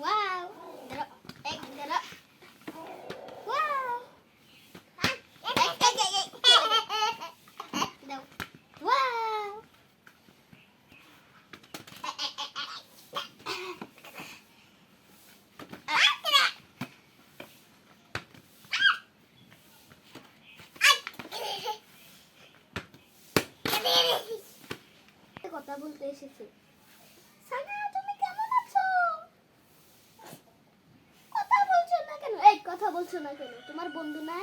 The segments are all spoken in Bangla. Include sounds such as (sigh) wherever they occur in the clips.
ওয়াও (laughs) (laughs) কথা বলতে এসেছে সানা তুমি কেমন আছো কথা বলছো না কেন এই কথা বলছো না কেন? তোমার বন্ধু না?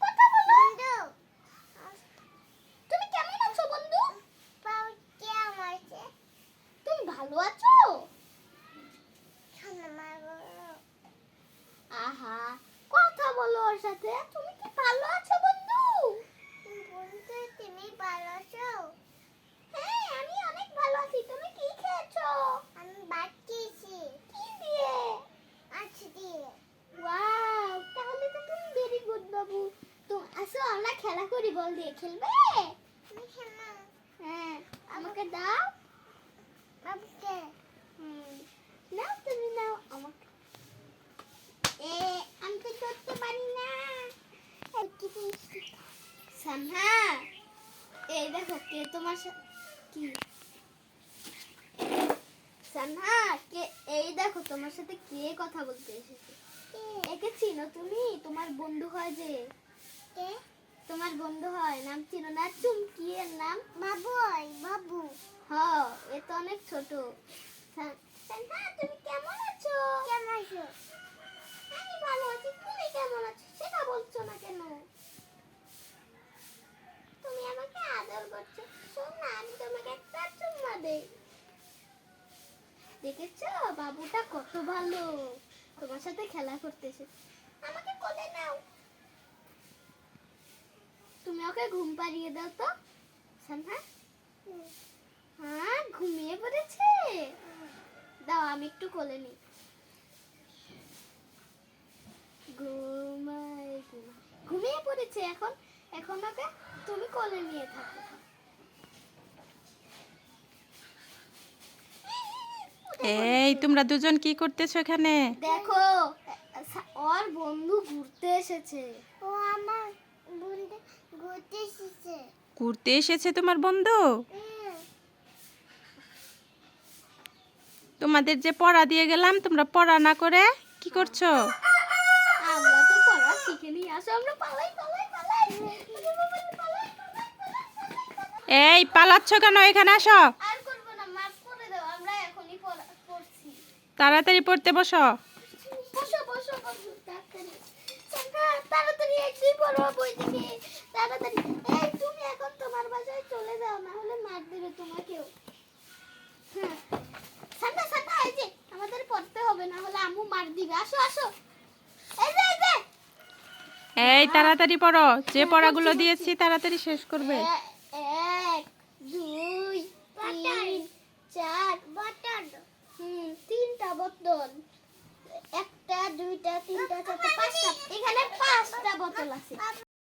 কথা বলো। বন্ধু। তুমি কেমন আছো বন্ধু? তুমি ভালো আছো? আহা কথা বলো ওর সাথে। তুমি কি ভালো আছো বন্ধু তুমি ভালো আছো হ্যাঁ আমি অনেক ভালো আছি তুমি কি খেয়েছো আমি ভাত খেয়েছি কি দিয়ে মাছ দিয়ে ওয়াও তাহলে তো তুমি ভেরি গুড বাবু তো আসো আমরা খেলা করি বল দিয়ে খেলবে? হ্যাঁ আমাকে দাও। বাবুকে নাও তুমি নাও আমাকে। এ আমি তো ধরতে পারি না। এই কি মিষ্টি। এই দেখো কে তোমার কি? সানহা কে এই দেখো তোমার সাথে কে কথা বলতে এসেছে? একে চিনো তুমি? তোমার বন্ধু হয় যে? কে? তোমার বন্ধু হয়, নাম চিনো না চুমকি এর নাম বাবু ওই বাবু। হ এ তো অনেক ছোট। সান- তুমি কেমন আছো? কেমন আছো? আমি ভালো আছি। তুমি কেমন আছো? সেটা বলছো না কেন? তুমি আমাকে আদর করছ। শোন না, আমি তোমাকে একটা চুম্মা দেই। দেখেছ? বাবুটা কত ভালো। তোমার সাথে খেলা করতেছে আমাকে কোলে নাও। ওকে ঘুম পাড়িয়ে দাও তো। সানহা? হ্যাঁ ঘুমিয়ে পড়েছে? দাও আমি একটু কোলে নিই। ঘুমায় পড়েছে এখন? এখন ওকে তুমি কোলে নিয়ে থাকো। এই তোমরা দুজন কি করতেছো এখানে? দেখো ওর বন্ধু ঘুরতে এসেছে। ও আমার বন্ধু ঘুরতে এসেছে ঘুরতে এসেছে তোমার বন্ধু? তোমাদের যে পড়া দিয়ে গেলাম তোমরা পড়া না করে কি করছ? এই পালাচ্ছ কেন? এখানে আসো। তাড়াতাড়ি পড়তে বসো। বসো বসো বসো তাড়াতাড়ি। একটু পড়ো বই থেকে মার দিবে। আসো আসো। এই তাড়াতাড়ি পড়ো। যে পড়াগুলো দিয়েছি তাড়াতাড়ি শেষ করবে। এক দুই তিন চার বটন হুম তিনটা বোতল। একটা দুইটা তিনটা চারটা পাঁচটা। এখানে পাঁচটা বোতল আছে।